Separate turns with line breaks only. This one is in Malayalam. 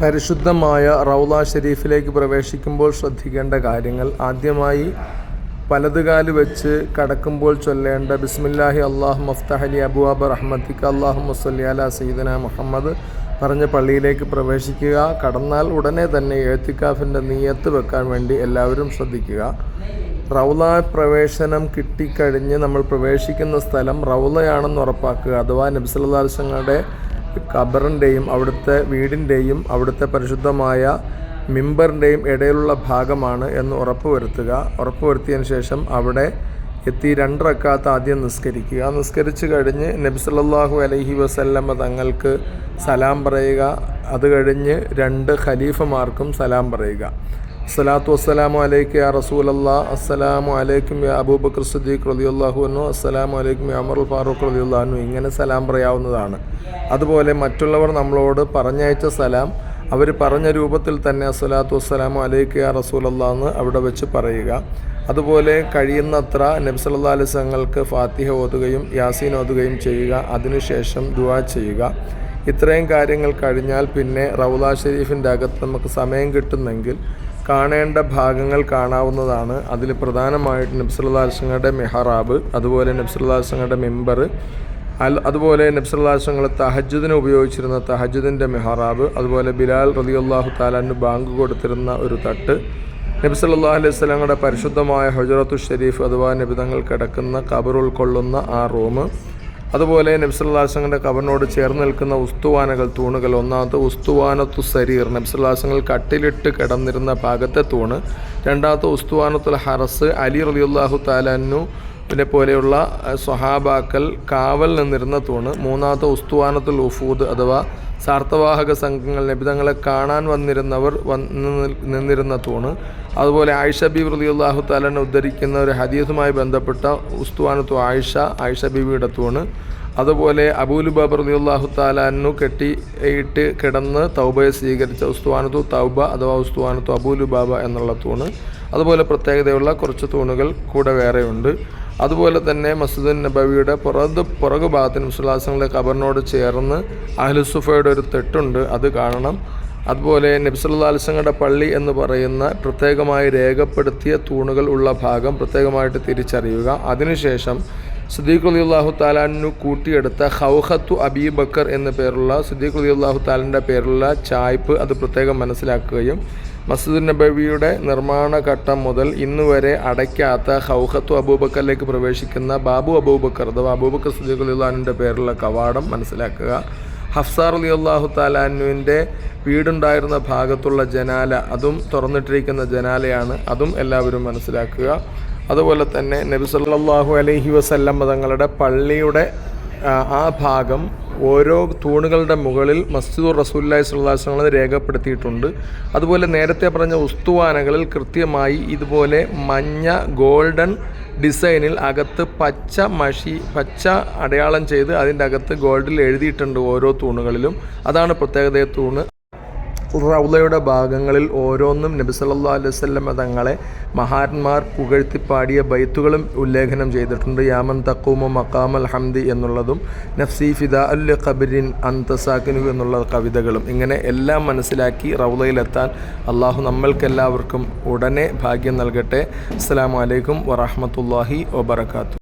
പരിശുദ്ധമായ റൗല ഷെരീഫിലേക്ക് പ്രവേശിക്കുമ്പോൾ ശ്രദ്ധിക്കേണ്ട കാര്യങ്ങൾ. ആദ്യമായി പലതുകാൽ വെച്ച് കടക്കുമ്പോൾ ചൊല്ലേണ്ട ബിസ്മില്ലാഹി അള്ളാഹു മഫ്തഹലി അബുവാബ് റഹ്മത്തിക്ക് അള്ളാഹു മുസ്ലി അല സീദന മുഹമ്മദ് പറഞ്ഞ പള്ളിയിലേക്ക് പ്രവേശിക്കുക. കടന്നാൽ ഉടനെ തന്നെ എഴുത്തിക്കാഫിന്റെ നീയത്ത് വെക്കാൻ വേണ്ടി എല്ലാവരും ശ്രദ്ധിക്കുക. റൗല പ്രവേശനം കിട്ടിക്കഴിഞ്ഞ് നമ്മൾ പ്രവേശിക്കുന്ന സ്ഥലം റൗളയാണെന്ന് ഉറപ്പാക്കുക. അഥവാ നബ്സല്ലാസ്ങ്ങളുടെ ഖബറിന്റെയും അവിടുത്തെ വീടിന്റെയും അവിടുത്തെ പരിശുദ്ധമായ മിമ്പറിന്റെയും ഇടയിലുള്ള ഭാഗമാണ് എന്ന് ഉറപ്പുവരുത്തുക. ഉറപ്പുവരുത്തിയതിന് ശേഷം അവിടെ എത്തി രണ്ട് റക്കാത്ത് ആദ്യം നിസ്കരിക്കുക. നിസ്കരിച്ചു കഴിഞ്ഞ് നബി സല്ലല്ലാഹു അലൈഹി വസല്ലമ്മ തങ്ങൾക്ക് സലാം പറയുക. അത് കഴിഞ്ഞ് രണ്ട് ഖലീഫമാർക്കും സലാം പറയുക. അസ്സലാത്തു വസ്സലാമു അലൈക്ക് യാ റസൂലല്ലാ. അസ്സലാമു അലൈക്കും യാ അബൂബക്കർ സിദ്ദീഖ് റളിയല്ലാഹു അൻഹു. അസ്സലാമു അലൈക്കും യാ ഉൽ ഫാറൂഖ് അൻഹു. ഇങ്ങനെ സലാം പറയാവുന്നതാണ്. അതുപോലെ മറ്റുള്ളവർ നമ്മളോട് പറഞ്ഞയച്ച സലാം അവർ പറഞ്ഞ രൂപത്തിൽ തന്നെ അസ്സലാത്തു വസ്സലാമു അലൈക്ക് യാ റസൂലല്ലാ എന്ന് അവിടെ വെച്ച് പറയുക. അതുപോലെ കഴിയുന്നത്ര നബി സല്ലല്ലാഹു അലൈഹി വസല്ലങ്ങൾക്ക് ഫാത്തിഹ ഓതുകയും യാസീൻ ഓതുകയും ചെയ്യുക. അതിനുശേഷം ദുവാ ചെയ്യുക. ഇത്രയും കാര്യങ്ങൾ കഴിഞ്ഞാൽ പിന്നെ റൗല ഷെരീഫിന്റെ അകത്ത് നമുക്ക് സമയം കിട്ടുന്നെങ്കിൽ കാണേണ്ട ഭാഗങ്ങൾ കാണാവുന്നതാണ്. അതിൽ പ്രധാനമായിട്ട് നബ്സുല്ലാസങ്ങളുടെ മെഹറാബ് അതുപോലെ നബ്സുല്ലാസങ്ങളുടെ മെമ്പർ അതുപോലെ നബ്സുല്ലാസങ്ങൾ തഹജുദിന് ഉപയോഗിച്ചിരുന്ന തഹജുദിന്റെ മെഹറാബ് അതുപോലെ ബിലാൽ റലിയുല്ലാഹു താലാന് ബാങ്ക് കൊടുത്തിരുന്ന ഒരു തട്ട് നബി സല്ലല്ലാഹു അലൈഹി സ്വലങ്ങളുടെ പരിശുദ്ധമായ ഹുജറത്തു ഷെരീഫ് അഥവാ നബിതങ്ങൾ കിടക്കുന്ന കബർ ഉൾക്കൊള്ളുന്ന ആ റൂം അതുപോലെ നബ്സുല്ലാസങ്ങളുടെ കബറിനോട് ചേർന്ന് നിൽക്കുന്ന ഉസ്തുവാനകൾ തൂണുകൾ. ഒന്നാമത്തെ ഉസ്തുവാനത്തു സരീർ. നബ്സുല്ലാസങ്ങൾ കട്ടിലിട്ട് കിടന്നിരുന്ന ഭാഗത്തെ തൂണ്. രണ്ടാമത്തെ ഉസ്തുവാനത്തുൽ ഹറസ്. അലി റലിയുല്ലാഹു താലാനു പിന്നെ പോലെയുള്ള സ്വഹാബാക്കൽ കാവൽ നിന്നിരുന്ന തൂണ്. മൂന്നാമത്തെ ഉസ്തുവാനത്തുൽ ഉഫൂദ് അഥവാ സാർത്ഥവാഹക സംഘങ്ങൾ നബിതങ്ങളെ കാണാൻ വന്നിരുന്നവർ വന്ന് നിന്നിരുന്ന തൂണ്. അതുപോലെ ആയിഷ ബീബി റളിയല്ലാഹു താലാനെ ഉദ്ധരിക്കുന്ന ഒരു ഹദീസുമായി ബന്ധപ്പെട്ട ഉസ്തുവാനത്തു ആയിഷ ആയിഷ ബീബിയുടെ തൂണ്. അതുപോലെ അബൂലുബാബ് റളിയല്ലാഹു താലാനു കെട്ടി ഇട്ട് കിടന്ന് തൗബയെ സ്വീകരിച്ച ഉസ്തുവാനത്തു തൗബ അഥവാ ഉസ്തുവാനത്തു അബൂലുബാബ എന്നുള്ള തൂണ്. അതുപോലെ പ്രത്യേകതയുള്ള കുറച്ച് തൂണുകൾ കൂടെ വേറെയുണ്ട്. അതുപോലെ തന്നെ മസ്ജിദുൻ നബവിയുടെ പുറത് പുറകു ഭാഗത്തിന് മുസ്ലാസങ്ങളുടെ ഖബറിനോട് ചേർന്ന് അഹ്ലുസുഫയുടെ ഒരു തെട്ടുണ്ട്. അത് കാണണം. അതുപോലെ നബ്സല്ലാസ്ങ്ങളുടെ പള്ളി എന്ന് പറയുന്ന പ്രത്യേകമായി രേഖപ്പെടുത്തിയ തൂണുകൾ ഉള്ള ഭാഗം പ്രത്യേകമായിട്ട് തിരിച്ചറിയുക. അതിനുശേഷം സിദ്ദീഖ് അലി അള്ളാഹു താലാനു കൂട്ടിയെടുത്ത ഹൗഹത്തു അബീബക്കർ എന്ന പേരുള്ള സിദ്ദീഖ് അലി അള്ളാഹു താലിന്റെ പേരുള്ള ചായ്പ് അത് പ്രത്യേകം മനസ്സിലാക്കുകയും മസ്ജിദ് നബവിയുടെ നിർമ്മാണ ഘട്ടം മുതൽ ഇന്ന് വരെ അടയ്ക്കാത്ത ഹൗഹത്തു അബൂബക്കറിലേക്ക് പ്രവേശിക്കുന്ന ബാബു അബൂബക്കർ അഥവാ അബൂബക്കർ സിദ്ദീഖ് അലി അള്ളഹാനിന്റെ പേരുള്ള കവാടം മനസ്സിലാക്കുക. ഹഫ്സാർ അലി അള്ളാഹു താലാനുവിന്റെ വീടുണ്ടായിരുന്ന ഭാഗത്തുള്ള ജനാല അതും തുറന്നിട്ടിരിക്കുന്ന ജനാലയാണ്. അതും എല്ലാവരും മനസ്സിലാക്കുക. അതുപോലെ തന്നെ നബി സല്ലല്ലാഹു അലൈഹി വസല്ലം തങ്ങളുടെ പള്ളിയുടെ ആ ഭാഗം ഓരോ തൂണുകളുടെ മുകളിൽ മസ്ജിദുർ റസൂല്ലായി സ്വല്ലാസ്ലങ്ങൾ രേഖപ്പെടുത്തിയിട്ടുണ്ട്. അതുപോലെ നേരത്തെ പറഞ്ഞ ഉസ്തുവാനകളിൽ കൃത്യമായി ഇതുപോലെ മഞ്ഞ ഗോൾഡൻ ഡിസൈനിൽ അകത്ത് പച്ച മഷി പച്ച അടയാളം ചെയ്ത് അതിന്റെ അകത്ത് ഗോൾഡിൽ എഴുതിയിട്ടുണ്ട് ഓരോ തൂണുകളിലും. അതാണ് പ്രത്യേകത തൂണ്. റൗലയുടെ ഭാഗങ്ങളിൽ ഓരോന്നും നബി സല്ലാ അലൈവല്ലം തങ്ങളെ മഹാന്മാർ പുകഴ്ത്തിപ്പാടിയ ബൈത്തുകളും ഉല്ലേഖനം ചെയ്തിട്ടുണ്ട്. യാമൻ തക്കൂമ മക്കാമൽ ഹംദി എന്നുള്ളതും നഫ്സി ഫിദ അൽ ഖബരിൻ അന്തസാക്കിനു എന്നുള്ള കവിതകളും ഇങ്ങനെ എല്ലാം മനസ്സിലാക്കി റൗലയിലെത്താൻ അള്ളാഹു നമ്മൾക്കെല്ലാവർക്കും ഉടനെ ഭാഗ്യം നൽകട്ടെ. അസ്സാം വലൈക്കും വറഹമത്തല്ലാഹി വബർക്കാത്തു